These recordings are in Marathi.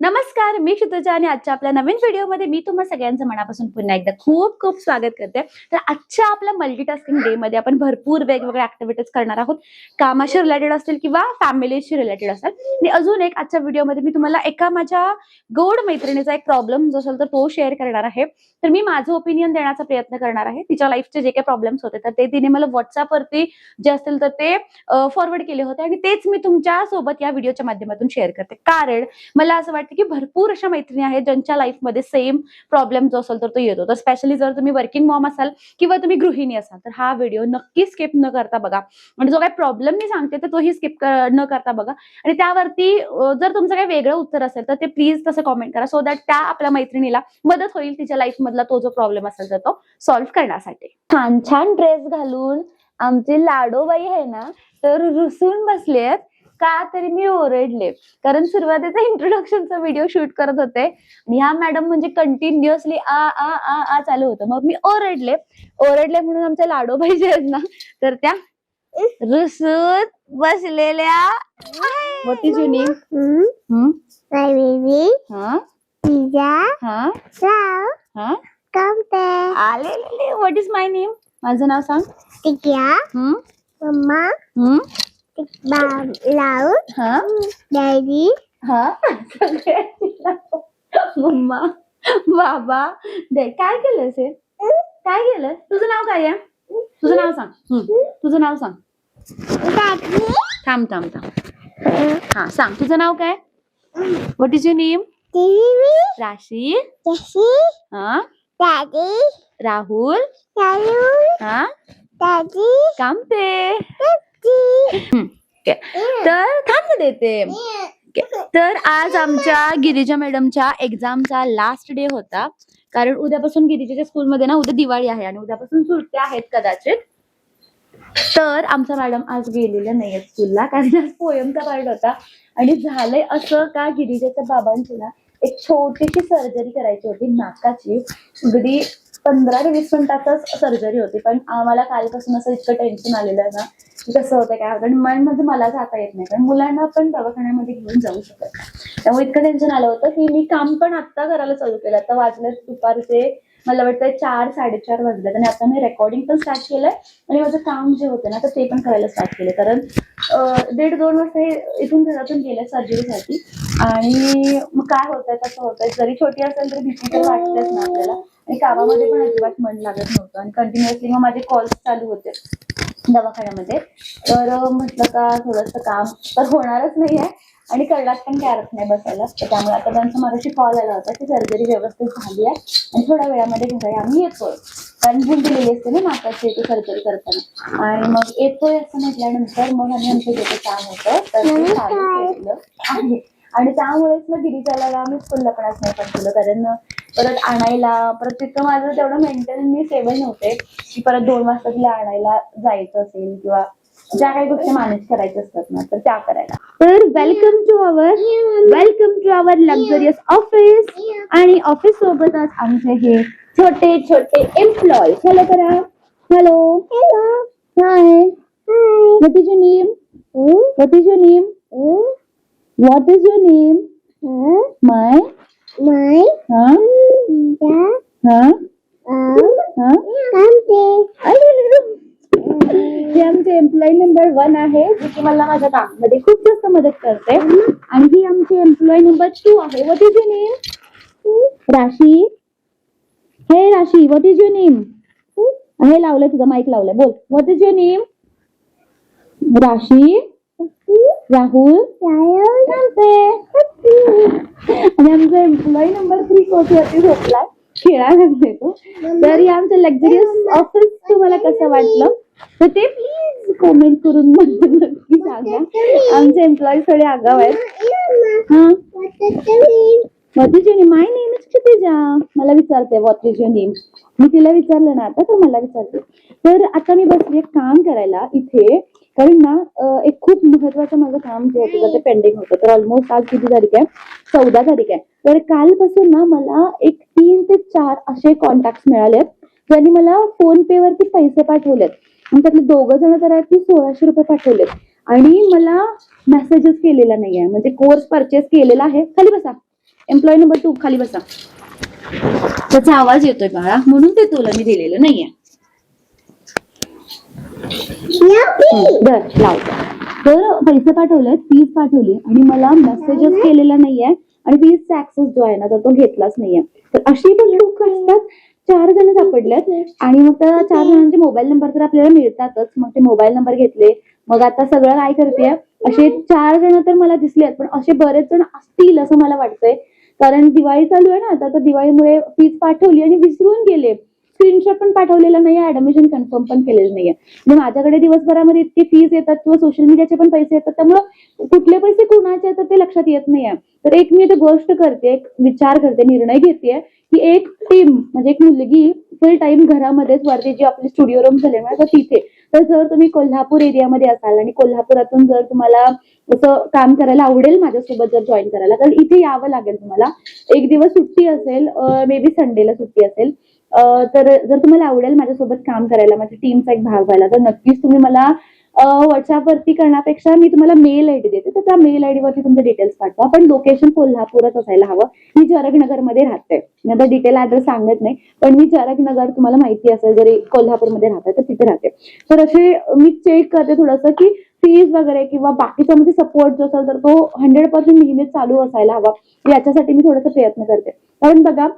नमस्कार मी क्षितुजा आणि आजच्या आपल्या नवीन व्हिडिओमध्ये मी तुम्हा सगळ्यांचं मनापासून पुन्हा एकदा खूप खूप स्वागत करते. तर आजच्या आपल्या मल्टीटास्किंग डे मध्ये आपण भरपूर वेगवेगळ्या ऍक्टिव्हिटीज करणार आहोत. कामाशी रिलेटेड असतील किंवा फॅमिलीशी रिलेटेड असेल आणि अजून एक आजच्या व्हिडिओमध्ये मी तुम्हाला एका माझ्या गोड मैत्रिणीचा एक प्रॉब्लेम जो असेल तर तो शेअर करणार आहे. तर मी माझं ओपिनियन देण्याचा प्रयत्न करणार आहे. तिच्या लाईफचे जे काही प्रॉब्लेम्स होते तर ते तिने मला व्हॉट्सअपवरती जे असतील तर ते फॉरवर्ड केले होते. आणि तेच मी तुमच्यासोबत या व्हिडिओच्या माध्यमातून शेअर करते. कारण मला असं वाटतं की भरपूर अशा मैत्रिणी आहेत ज्यांच्या लाईफमध्ये सेम प्रॉब्लेम जो असेल तर तो येतो. तर स्पेशली जर तुम्ही वर्किंग मॉम असाल किंवा तुम्ही गृहिणी असाल तर हा व्हिडिओ नक्की स्किप न करता बघा. आणि जो काही प्रॉब्लेम मी सांगते तर तोही स्किप न करता बघा. आणि त्यावरती जर तुमचं काही वेगळं उत्तर असेल तर ते प्लीज तसं कॉमेंट करा सो दॅट त्या आपल्या मैत्रिणीला मदत होईल तिच्या लाईफमधला तो जो प्रॉब्लेम असेल तर तो सॉल्व्ह करण्यासाठी. छान छान ड्रेस घालून आमची लाडोबाई आहे ना तर रुसून बसलेत आहेत. का तरी मी ओरडले. कारण सुरुवातीचा इंट्रोडक्शनचा व्हिडिओ शूट करत होते. ह्या मॅडम म्हणजे कंटिन्युअसली आ आ आ आ चालू होतं. मग मी ओरडले. ओरडले म्हणून आमच्या लाडोबाई जे आहेत ना तर त्या रुसून बसलेल्या what is your name Hmm? My baby, हा? Pizza, हा? Flow, हा? come there. आले. व्हॉट इज माय नेम माझं नाव सांग. Tia, Loud, हा Daddy, हा मम्मा बाबा दे काय केलंस हे काय केलं तुझं नाव काय आहे तुझं नाव सांग हम्म, तुझं नाव सांग Daddy, थांब थांब थांब हा सांग तुझं नाव काय what is your name Baby, Rashi Jessie, हा Daddy, राहुल हा कामते Daddy. हम्म, okay. तर थांब देते. Okay. तर आज आमच्या गिरिजा मॅडमच्या एक्झामचा लास्ट डे होता. कारण उद्यापासून गिरिजाच्या स्कूलमध्ये ना उद्या दिवाळी आहे आणि उद्यापासून सुट्ट्या आहेत कदाचित. तर आमचा मॅडम आज गेलेल्या नाही आहेत स्कूलला कारण आज पोयमचा पार्ट होता. आणि झालंय असं का गिरिजाच्या बाबांची ना एक छोटीशी सर्जरी करायची होती नाकाची. अगदी पंधरा ते वीस मिनिटातच सर्जरी होती. पण आम्हाला कालपासून असं इतकं टेन्शन आलेलं आहे ना की कसं होतं काय कारण मन म्हणजे मला जाता येत नाही. कारण मुलांना पण दवाखान्यामध्ये घेऊन जाऊ शकत त्यामुळे इतकं टेन्शन आलं होतं की मी काम पण आत्ता करायला चालू केलं. आता वाजले दुपारचे मला वाटतं चार साडेचार वाजलेत आणि आता मी रेकॉर्डिंग पण स्टार्ट केलंय आणि माझं काम जे होतं ना तर ते पण करायला स्टार्ट केलं कारण दीड दोन वाजता हे इथून घरातून गेले सर्जरीसाठी आणि मग काय होतंय कसं होतंय? जरी छोटी असेल तरी भीती तर वाटतेच ना आपल्याला. आणि कामामध्ये पण अजिबात मन लागत नव्हतं. आणि कंटिन्युअसली मग माझे कॉल्स चालू होते दवाखान्यामध्ये. तर म्हटलं का थोडंसं काम तर होणारच नाही आहे आणि करण्यात पण काय अर्थ नाही बसायला. तर त्यामुळे आता त्यांचा माझ्याशी कॉल आला होता की सर्जरी व्यवस्थित झाली आहे आणि थोड्या वेळामध्ये घरी आम्ही येतोय. कारण दिलेली असते ना नाकाची ती सर्जरी करताना. आणि मग येतोय असं म्हटल्यानंतर मग आम्ही आमचं जे काम होतं. तर चालू आहे. आणि त्यामुळेच मग गिरिजाला आम्ही स्कूलला पण आज नाही पाठवलं. कारण परत आणायला परत तिथं माझं तेवढं मेंटेन मी स्टेबल नव्हते. की परत दोन वाजता तिला आणायला जायचं असेल किंवा ज्या काही गोष्टी मॅनेज करायच्या असतात ना तर त्या करायला. तर welcome to our welcome to our luxurious office आणि ऑफिस सोबतच आमचे हे छोटे छोटे एम्प्लॉय हॅलो करा. Hello Hello, hi. What is your name? What is your name? What is your name? My My? हा हा um, हा. हे आमचे एम्प्लॉई नंबर वन आहे जे की मला माझ्या कामामध्ये खूप जास्त मदत करते. आणि ही आमची एम्प्लॉई नंबर टू आहे. What is your name Rashi. हे राशी व्हॉट इज युअर नेम हे लावलंय तुझं माईक लावलंय. बोल. व्हॉट इज युअर नेम राशी. राहुल. आणि आमचा एम्प्लॉई नंबर थ्री कोचवरती झोपलाय? खेळायला लागले तो. तर आमचं लक्झरियस ऑफिस तुम्हाला कसं वाटलं? तर ते प्लीज कमेंट करून मला नक्की सांगा. आमचे एम्प्लॉई थोडे आगाव आहेत. हा? What is your name. My name is Kshitija. मला विचारते व्हॉट इज युअर नेम. मी तिला विचारलं ना आता तर मला विचारते. तर आता मी बसली एक काम करायला इथे. कारण ना एक खूप महत्वाचं माझं काम जे होतं ते पेंडिंग होतं. तर ऑलमोस्ट आज किती तारीख आहे? चौदा तारीख आहे. तर कालपासून ना मला एक तीन ते चार असे कॉन्टॅक्ट मिळालेत. ज्यांनी मला फोन पे वरती पैसे पाठवलेत. आणि त्यातले दोघं जण तर आहेत की सोळाशे रुपये पाठवलेत. आणि मला मेसेजेस केलेला नाहीये. म्हणजे कोर्स परचेस केलेला आहे. खाली बसा. एम्प्लॉई नंबर टू खाली बसा. त्याचा आवाज येतोय बाळा. म्हणून ते तुला मी दिलेलं नाहीये. लावतो तर पैसे पाठवलेत फीज पाठवली. आणि मला मेसेजेस केलेला नाहीये. आणि फीजचा ऍक्सेस जो आहे ना तर तो घेतलाच नाहीये. तर अशी पण लोक असतात. चार जण सापडल्यात. आणि मग त्या चार जणांचे मोबाईल नंबर तर आपल्याला मिळतातच. मग ते मोबाईल नंबर घेतले. मग आता सगळं काय करते? असे चार जण तर मला दिसलेत पण असे बरेच जण असतील असं मला वाटतंय. कारण दिवाळी चालू आहे ना आता तर दिवाळीमुळे फीज पाठवली आणि विसरून गेले. स्क्रीनशॉट पण पाठवलेला नाही ऍडमिशन कन्फर्म पण केलेलं नाहीये. म्हणजे माझ्याकडे दिवसभरामध्ये इतके फीज येतात किंवा सोशल मीडियाचे पण पैसे येतात त्यामुळं कुठले पैसे कुणाचे येतात ते लक्षात येत नाहीये. तर एक मी आता गोष्ट करते एक विचार करते निर्णय घेते की एक टीम म्हणजे एक मुलगी फुल टाइम घरामध्येच वरती जी आपली स्टुडिओ रूम झाले ना तर तिथे. तर जर तुम्ही कोल्हापूर एरियामध्ये असाल आणि कोल्हापुरातून जर तुम्हाला असं काम करायला आवडेल माझ्यासोबत जर जॉईन करायला तर इथे यावं लागेल तुम्हाला. एक दिवस सुट्टी असेल मे बी संडेला सुट्टी असेल तर जर तुम्हाला आवडेल माझ्यासोबत काम करायला माझ्या टीमचा एक भाग व्हायला तर नक्कीच तुम्ही मला व्हॉट्सअपवरती करण्यापेक्षा मी तुम्हाला मेल आयडी देते. तर त्या मेल आयडी वरती तुमचे डिटेल्स पाठवा. पण लोकेशन कोल्हापूरच असायला हवं. मी जरगनगरमध्ये राहते. मी आता डिटेल ऍड्रेस सांगत नाही. पण मी जरगनगर तुम्हाला माहिती असेल जरी कोल्हापूरमध्ये राहते तर तिथे राहते. तर असे मी चेक करते थोडंसं की फीज वगैरे किंवा बाकीचा म्हणजे सपोर्ट जो असेल तर तो हंड्रेड पर्सेंट नेहमीच चालू असायला हवा. याच्यासाठी मी थोडासा प्रयत्न करते. कारण बघा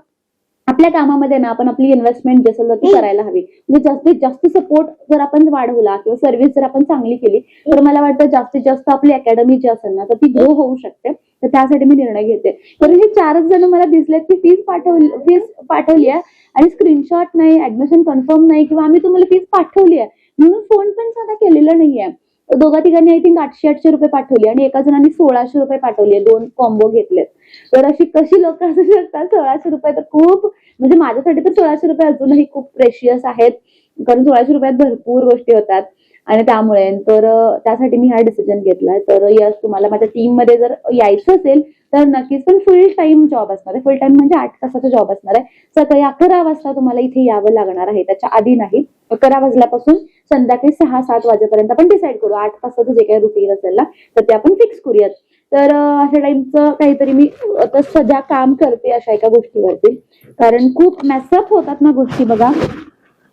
आपल्या कामामध्ये ना आपण आपली इन्व्हेस्टमेंट जी असेल तर ती करायला हवी. म्हणजे जास्तीत जास्त सपोर्ट जर आपण वाढवला किंवा सर्व्हिस जर आपण चांगली केली तर मला वाटतं जास्तीत जास्त आपली अकॅडमी जी असेल ना तर ती ग्रो होऊ शकते. तर त्यासाठी मी निर्णय घेते. तर हे चारच जण मला दिसलेत की फीज पाठवली फीज पाठवली आहे. आणि स्क्रीनशॉट नाही ऍडमिशन कन्फर्म नाही किंवा आम्ही तुम्हाला फीज पाठवली आहे. म्हणून फोन पण साधा केलेला नाहीये. दोघा तिघांनी आय थिंक आठशे आठशे रुपये पाठवले आणि एका जणांनी सोळाशे रुपये पाठवले दोन कॉम्बो घेतलेत. तर अशी कशी लोक असू शकतात? सोळाशे रुपये तर खूप म्हणजे माझ्यासाठी तर सोळाशे रुपये अजूनही खूप प्रेशियस आहेत. कारण सोळाशे रुपयात भरपूर गोष्टी होतात. आणि त्यामुळे तर त्यासाठी मी हा डिसिजन घेतलाय. तर यस तुम्हाला माझ्या टीममध्ये जर यायचं असेल तर नक्कीच पण फुल टाइम जॉब असणार आहे. फुल टाइम म्हणजे आठ तासाचा जॉब असणार आहे. सकाळी अकरा वाजता तुम्हाला इथे यावं लागणार आहे. त्याच्या आधी नाही. अकरा वाजल्यापासून संध्याकाळी सहा सात वाजेपर्यंत आपण डिसाईड करू. आठ तासाचं जे काही रुटीन असेल ना तर ते आपण फिक्स करूयात. तर अशा टाइमचं काहीतरी मी आता सध्या काम करते अशा एका गोष्टीवरती. कारण खूप मॅसअप होतात ना गोष्टी बघा.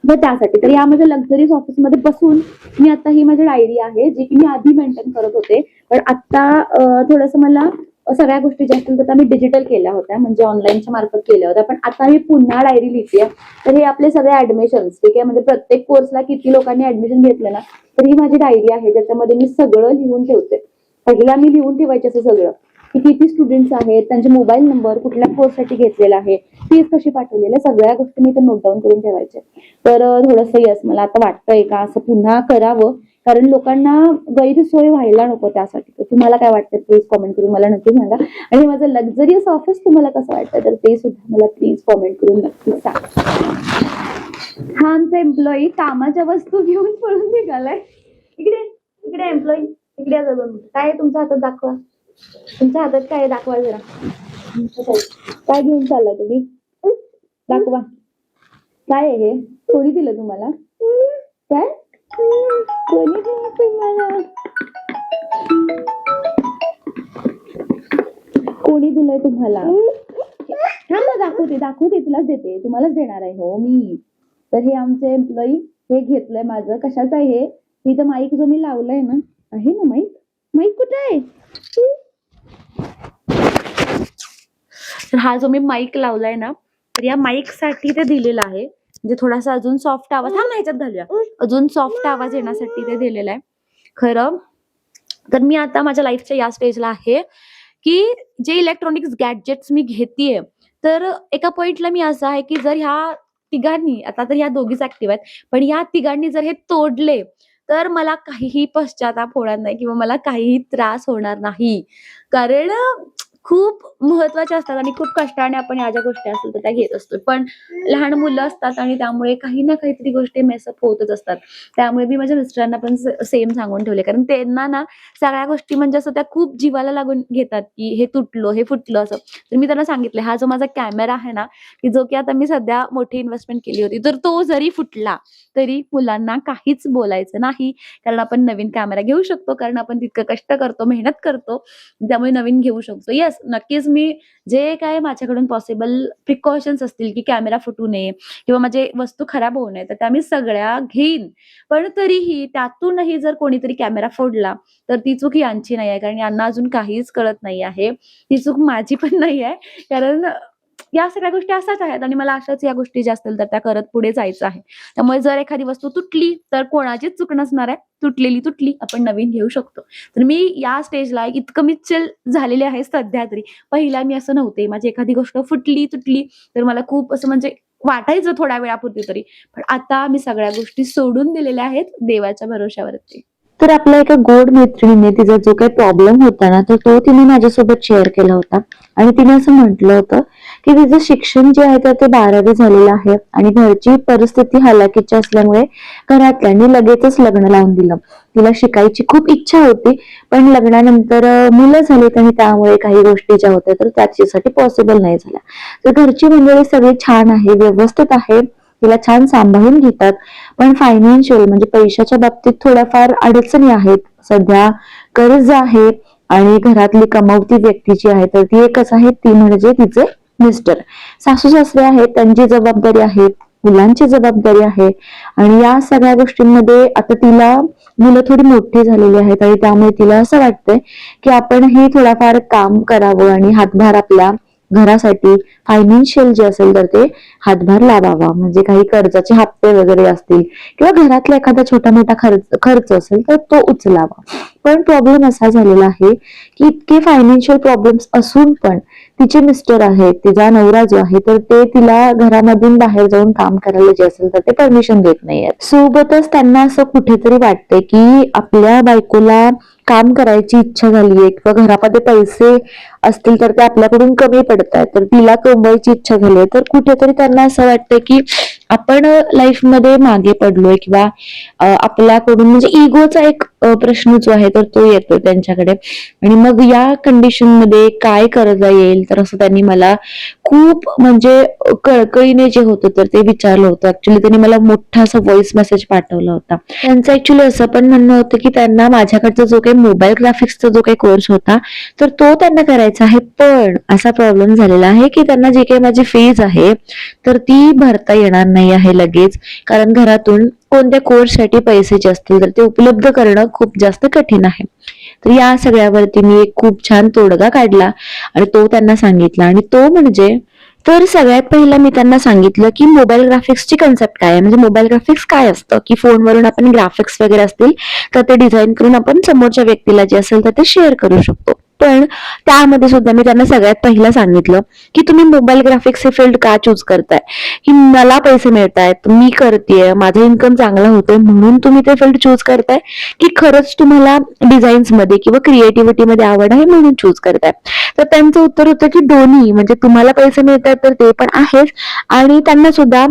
तर त्यासाठी तर या माझ्या लक्झरीज ऑफिसमध्ये बसून मी आता ही माझी डायरी आहे जी की मी आधी मेंटेन करत होते. पण आता थोडस मला सगळ्या गोष्टी ज्या असतील तर मी डिजिटल केल्या होत्या म्हणजे ऑनलाईनच्या मार्फत केल्या होत्या. पण आता मी पुन्हा डायरी लिहिते तर हे आपले सगळे ऍडमिशन्स ठीक आहे? म्हणजे प्रत्येक कोर्सला किती लोकांनी ऍडमिशन घेतलं ना तर ही माझी डायरी आहे. ज्याच्यामध्ये मी सगळं लिहून ठेवते. पहिला मी लिहून ठेवायचे असं सगळं. की किती स्टुडंट्स आहेत त्यांचे मोबाईल नंबर कुठल्या कोर्ससाठी घेतलेला आहे फीज कशी पाठवलेली. आहे, सगळ्या गोष्टी मी तर नोट डाऊन करून ठेवायचे. तर थोडंसं यस मला आता वाटतंय का? असं पुन्हा करावं. कारण लोकांना गैरसोय व्हायला नको त्यासाठी. तर तुम्हाला काय वाटतं? प्लीज कॉमेंट करून मला नक्की सांगा. आणि माझं लक्झरियस ऑफिस तुम्हाला कसं वाटतं? तर ते सुद्धा मला प्लीज कॉमेंट करून नक्की सांगा. हा आमचा एम्प्लॉई कामाच्या वस्तू घेऊन पळून निघालाय. इकडे इकडे एम्प्लॉई इकडे दोन काय आहे तुमच्या हातात दाखवा. तुमच्या हातात काय दाखवा जरा. काय घेऊन चालला तुम्ही? दाखवा. काय आहे हे? कोणी दिलं तुम्हाला. काय? कोणी तुम्हाला कोणी दिलंय तुम्हाला? थांब ना दाखवते दाखवते तुलाच देते. तुम्हालाच देणार आहे हो मी. तर हे आमचे एम्प्लॉई हे घेतलंय माझं. कशाचं आहे हे? तिथं माईक जो मी लावलंय ना आहे ना माईक? माईक कुठे आहे? हा जो मी माईक लावलाय ना तर या माईकसाठी ते दिलेलं आहे. म्हणजे थोडासा अजून सॉफ्ट आवाज हा ह्याच्यात घालूया. अजून सॉफ्ट आवाज येण्यासाठी ते दिलेलं आहे. खरं तर मी आता माझ्या लाईफच्या या स्टेजला आहे की जे इलेक्ट्रॉनिक्स गॅजेट्स मी घेतेय तर एका पॉइंटला मी असं आहे की जर ह्या तिघांनी आता तर ह्या दोघीच ऍक्टिव्ह आहेत पण या तिघांनी जर हे तोडले तर मला काहीही पश्चाताप होणार नाही किंवा मला काहीही त्रास होणार नाही. कारण खूप महत्त्वाच्या असतात आणि खूप कष्टाने आपण या ज्या गोष्टी असतात तर त्या घेत असतो. पण लहान मुलं असतात आणि त्यामुळे काही ना काहीतरी गोष्टी मेसअप होतच असतात. त्यामुळे मी माझ्या मिस्टरांना पण सेम सांगून ठेवले. कारण त्यांना ना सगळ्या गोष्टी म्हणजे असं त्या खूप जीवाला लागून घेतात की हे तुटलं हे फुटलं असं. तर मी त्यांना सांगितलं हा जो माझा कॅमेरा आहे ना की जो की आता मी सध्या मोठी इन्व्हेस्टमेंट केली होती तर तो जरी फुटला तरी मुलांना काहीच बोलायचं नाही. कारण आपण नवीन कॅमेरा घेऊ शकतो कारण आपण तितकं कष्ट करतो मेहनत करतो त्यामुळे नवीन घेऊ शकतो. येस नक्कीच मी जे काय माझ्याकडून पॉसिबल प्रिकॉशन्स असतील की कॅमेरा फुटू नये किंवा माझे वस्तू खराब होऊ नये तर त्या मी सगळ्या घेईन. पण तरीही त्यातूनही जर कोणीतरी कॅमेरा फोडला तर ती चूक यांची नाही आहे कारण यांना अजून काहीच कळत नाही आहे ती चूक माझी पण नाही आहे कारण या सगळ्या गोष्टी असाच आहेत आणि मला अशाच या गोष्टी ज्या असतील तर त्या करत पुढे जायचं आहे. त्यामुळे जर एखादी वस्तू तुटली तर कोणाचीच चूक नसणार आहे. तुटलेली तुटली आपण नवीन घेऊ शकतो. तर मी या स्टेजला इतकं मी चिल झालेले आहे सध्या तरी. पहिला मी असं नव्हते. माझी एखादी गोष्ट फुटली तुटली तर मला खूप असं म्हणजे वाटायचं थोड्या वेळापुरती तरी. पण आता मी सगळ्या गोष्टी सोडून दिलेल्या आहेत देवाच्या भरोश्यावरती तर आपल्या एका गोड मैत्रिणीने तिचा जो काही प्रॉब्लेम होता ना तर तो तिने माझ्यासोबत शेअर केला होता. आणि तिने असं म्हटलं होतं की तिचं शिक्षण जे आहे तर ते बारावी झालेलं आहे. आणि घरची परिस्थिती हलाखीची असल्यामुळे घरातल्यांनी लगेचच लग्न लावून दिलं. तिला शिकायची खूप इच्छा होती पण लग्नानंतर मुलं झालीत आणि त्यामुळे काही गोष्टी ज्या होत्या तर त्याच्यासाठी पॉसिबल नाही झाल्या. तर घरची मंडळी सगळी छान आहे व्यवस्थित आहे. तिला छान सांभाळून घेतात. पण फायनान्शियल म्हणजे पैशाच्या बाबतीत थोड्याफार अडचणी आहेत. सध्या कर्ज आहे आणि घरातली कमवती व्यक्ती जी आहे तर ती एकच आहे ती म्हणजे तिचे मिस्टर सासू सासरे आहेत त्यांची जबाबदारी आहे मुलांची जबाबदारी आहे. आणि या सगळ्या गोष्टींमध्ये आता तिला मुलं थोडी मोठी झालेली आहेत आणि त्यामुळे तिला असं वाटतंय की आपण हे थोडाफार काम करावं आणि हातभार आपल्या घरासाठी फायनान्शियल जे असेल तर ते हातभार लावावा. म्हणजे काही कर्जाचे हप्ते वगैरे असतील किंवा घरातला एखादा छोटा मोठा खर्च खर्च असेल तर तो उचलावा. पण प्रॉब्लेम असा झालेला आहे की इतके फायनान्शियल प्रॉब्लेम्स असून पण तिचे मिस्टर आहेत तिचा नवरा जो आहे तर ते तिला घरामधून बाहेर जाऊन काम करायला जे असेल तर ते परमिशन देत नाहीयेत. सोबतच त्यांना असं कुठेतरी वाटते की आपल्या बायकोला काम करायची इच्छा झालीये किंवा घरामध्ये पैसे असतील तर ते आपल्याकडून कमी पडत आहेत तर तिला कमवायची इच्छा झाली आहे तर कुठेतरी त्यांना असं वाटतं की आपण लाईफमध्ये मागे पडलोय किंवा आपल्याकडून म्हणजे इगोचा एक प्रश्न जो आहे तर तो येतो त्यांच्याकडे. आणि मग या कंडिशनमध्ये काय करता येईल? तर असं त्यांनी मला खूप म्हणजे कळकळीने जे होतं तर ते विचारलं होतं. ऍक्च्युली त्यांनी मला मोठा असा व्हॉइस मेसेज पाठवला होता. त्यांचं ऍक्च्युली असं पण म्हणणं होतं की त्यांना माझ्याकडचा जो काही मोबाईल ग्राफिक्सचा जो काही कोर्स होता तर तो त्यांना करायचा आहे. पण असा प्रॉब्लेम झालेला आहे की त्यांना जे काही माझी फीज आहे तर ती भरता येणार नाही आहे लगेच. कारण घरातून कोणत्या कोर्ससाठी पैसे जे असतील तर ते उपलब्ध करणं खूप जास्त कठीण आहे. तर या सगळ्यावरती मी एक खूप छान तोडगा काढला आणि तो त्यांना सांगितला. आणि तो म्हणजे तर सगळ्यात पहिला मी त्यांना सांगितलं की मोबाईल ग्राफिक्सची कन्सेप्ट काय आहे? म्हणजे मोबाईल ग्राफिक्स काय असतं? की फोनवरून आपण ग्राफिक्स वगैरे असतील तर ते डिझाईन करून आपण समोरच्या व्यक्तीला जे असेल तर ते शेअर करू शकतो. पण त्यामध्ये सुद्धा मी त्यांना सगळ्यात पहिला सांगितलं की तुम्ही मोबाईल ग्राफिक्स हे फील्ड का चूज करताय? की मला पैसे मिळत आहेत मी करतेय माझं इन्कम चांगलं होतंय म्हणून तुम्ही ते फील्ड चूज करताय? की खरंच तुम्हाला डिझाईन्समध्ये किंवा क्रिएटिव्हिटी मध्ये आवड आहे म्हणून चूज करताय? तर त्यांचं उत्तर होतं की दोन्ही म्हणजे तुम्हाला पैसे मिळतात तर ते पण आहेच. आणि त्यांना सुद्धा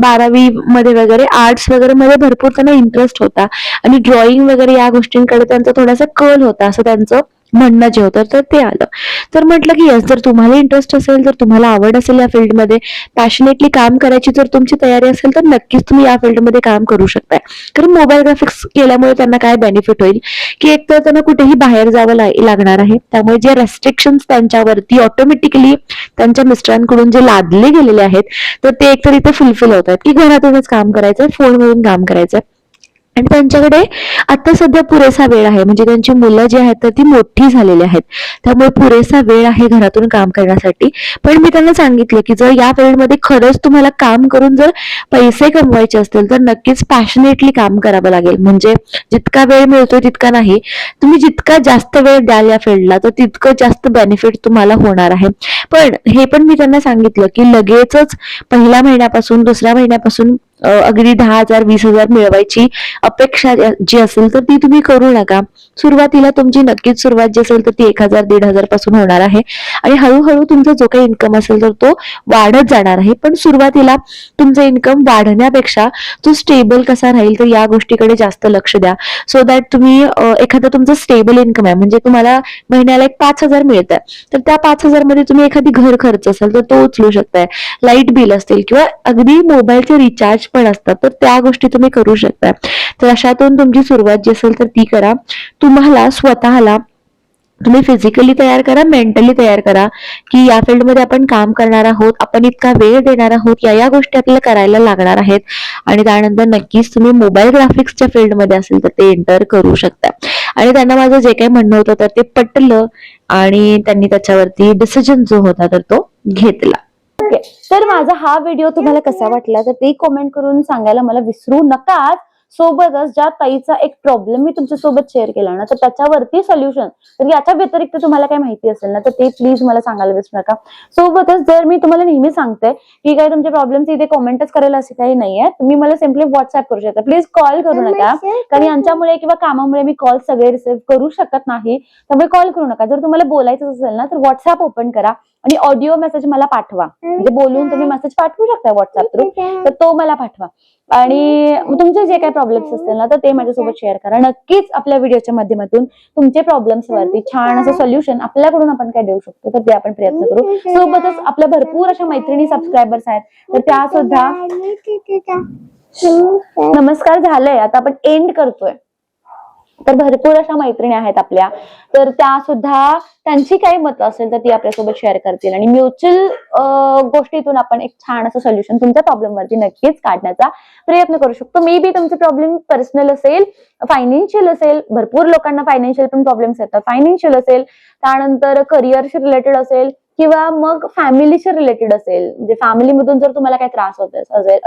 बारावी मध्ये वगैरे आर्ट्स वगैरे मध्ये भरपूर त्यांना इंटरेस्ट होता. आणि ड्रॉइंग वगैरे या गोष्टींकडे त्यांचा थोडासा कल होता असं त्यांचं म्हणणं जे होतं तर ते आलं. तर म्हटलं की यस जर तुम्हाला इंटरेस्ट असेल जर तुम्हाला आवड असेल या फील्डमध्ये पॅशनेटली काम करायची जर तुमची तयारी असेल तर नक्कीच तुम्ही या फील्डमध्ये काम करू शकताय. कारण मोबाईल ग्राफिक्स केल्यामुळे त्यांना काय बेनिफिट होईल? की एक तर त्यांना कुठेही बाहेर जावं लागणार आहे. त्यामुळे जे रेस्ट्रिक्शन त्यांच्यावरती ऑटोमॅटिकली त्यांच्या मिस्टरांकडून जे लादले गेलेले आहेत तर ते एकतर इथे फुलफिल होत आहेत. की घरातूनच काम करायचंय फोनवरून काम करायचंय. आणि त्यांच्याकडे आता सध्या पुरेसा वेळ आहे. म्हणजे त्यांची मुलं जी आहेत तर ती मोठी झालेली आहेत. त्यामुळे पुरेसा वेळ आहे घरातून काम करण्यासाठी. पण मी त्यांना सांगितलं की जर या फील्डमध्ये खरंच तुम्हाला काम करून जर पैसे कमवायचे असतील तर नक्कीच पॅशनेटली काम करावं लागेल. म्हणजे जितका वेळ मिळतो तितका नाही. तुम्ही जितका जास्त वेळ द्याल या फील्डला तर तितकं जास्त बेनिफिट तुम्हाला होणार आहे. पण हे पण मी त्यांना सांगितलं की लगेचच पहिल्या महिन्यापासून दुसऱ्या महिन्यापासून अगदी दहा हजार वीस हजार मिळवायची अपेक्षा जी असेल तर ती तुम्ही करू नका. सुरुवातीला तुमची नक्कीच सुरुवात जी असेल तर ती एक हजार दीड हजारपासून होणार आहे. आणि हळूहळू तुमचा जो काही इन्कम असेल तर तो वाढत जाणार आहे. पण सुरुवातीला तुमचं इन्कम वाढण्यापेक्षा तो स्टेबल कसा राहील तर या गोष्टीकडे जास्त लक्ष द्या. सो दॅट तुम्ही एखादा एखादं तुमचं स्टेबल इन्कम आहे. म्हणजे तुम्हाला महिन्याला एक पाच हजार मिळत आहे तर त्या पाच हजारमध्ये तुम्ही एखादी घर खर्च असेल तर तो उचलू शकताय. लाइट बिल असतील किंवा अगदी मोबाईलचे रिचार्ज पण असतात तर त्या गोष्टी तुम्ही करू शकता तर अशातून तुमची सुरुवात जी असेल तर ती करा. तुम्हाला स्वतःला तुम्ही फिजिकली तयार करा मेंटली तयार करा की या फील्डमध्ये आपण काम करणार आहोत आपण इतका वेळ देणार आहोत या या गोष्टी आपल्याला करायला लागणार आहेत. आणि त्यानंतर नक्कीच तुम्ही मोबाईल ग्राफिक्सच्या फील्डमध्ये असेल तर ते एंटर करू शकता. आणि त्यांना माझं जे काही म्हणणं होतं तर ते पटलं आणि त्यांनी त्याच्यावरती डिसिजन जो होता तर तो घेतला. ओके तर माझा हा व्हिडिओ तुम्हाला कसा वाटला तर ते कमेंट करून सांगायला मला विसरू नकाच सोबतच ज्या ताईचा एक प्रॉब्लेम मी तुमच्यासोबत शेअर केला ना तर त्याच्यावरती सोल्युशन तर याच्या व्यतिरिक्त तुम्हाला काय माहिती असेल ना तर ते प्लीज मला सांगायला विसरू नका. सोबतच जर मी तुम्हाला नेहमी सांगते की काही तुमचे प्रॉब्लेम्स इथे कॉमेंटच करायला असे काही नाहीये तुम्ही मला सिम्पली व्हॉट्सअप करू शकता. प्लीज कॉल करू नका. कारण यांच्यामुळे किंवा कामामुळे मी कॉल सगळे रिसिव्ह करू शकत नाही. त्यामुळे कॉल करू नका. जर तुम्हाला बोलायचं असेल ना तर व्हॉट्सअप ओपन करा. आणि ऑडिओ मेसेज मला पाठवा. म्हणजे बोलून तुम्ही मेसेज पाठवू शकता व्हॉट्सअप थ्रू तर तो मला पाठवा. आणि तुमचे जे काही प्रॉब्लेम्स असतील ना तर ते माझ्यासोबत शेअर करा. नक्कीच आपल्या व्हिडिओच्या माध्यमातून तुमचे प्रॉब्लेम्स वरती छान असं सोल्युशन आपल्याकडून आपण काय देऊ शकतो तर ते आपण प्रयत्न करू. सोबतच आपल्या भरपूर अशा मैत्रिणी सबस्क्रायबर्स आहेत. तर त्या सुद्धा नमस्कार झालंय. आता आपण एंड करतोय. तर भरपूर अशा मैत्रिणी आहेत आपल्या. तर त्या सुद्धा त्यांची काही मतं असेल तर ती आपल्यासोबत शेअर करतील. आणि म्युच्युअल गोष्टीतून आपण एक छान असं सोल्युशन तुमच्या प्रॉब्लेम वरती नक्कीच काढण्याचा प्रयत्न करू शकतो. मे बी तुमचे प्रॉब्लेम पर्सनल असेल फायनान्शियल असेल भरपूर लोकांना फायनान्शियल पण प्रॉब्लेम्स येतात. फायनान्शियल असेल त्यानंतर करिअरशी रिलेटेड असेल किंवा मग फॅमिलीशी रिलेटेड असेल म्हणजे फॅमिलीमधून जर तुम्हाला काही त्रास होत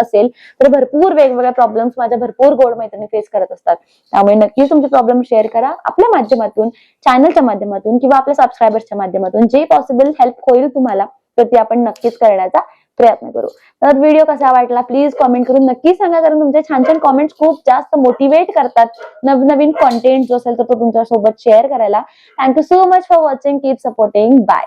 असेल तर भरपूर वेगवेगळ्या प्रॉब्लेम्स माझ्या भरपूर गोड मैत्रिणी फेस करत असतात. त्यामुळे नक्कीच तुमचे प्रॉब्लेम शेअर करा आपल्या माध्यमातून चॅनलच्या माध्यमातून किंवा आपल्या सबस्क्रायबर्सच्या माध्यमातून. जे पॉसिबल हेल्प होईल तुम्हाला तर ते आपण नक्कीच करण्याचा प्रयत्न करू. तर व्हिडिओ कसा वाटला प्लीज कॉमेंट करून नक्की सांगा कारण तुमचे छान छान कॉमेंट्स खूप जास्त मोटिवेट करतात. नवनवीन कॉन्टेंट जो असेल तर तो तुमच्यासोबत शेअर करायला thank you so much for watching keep supporting bye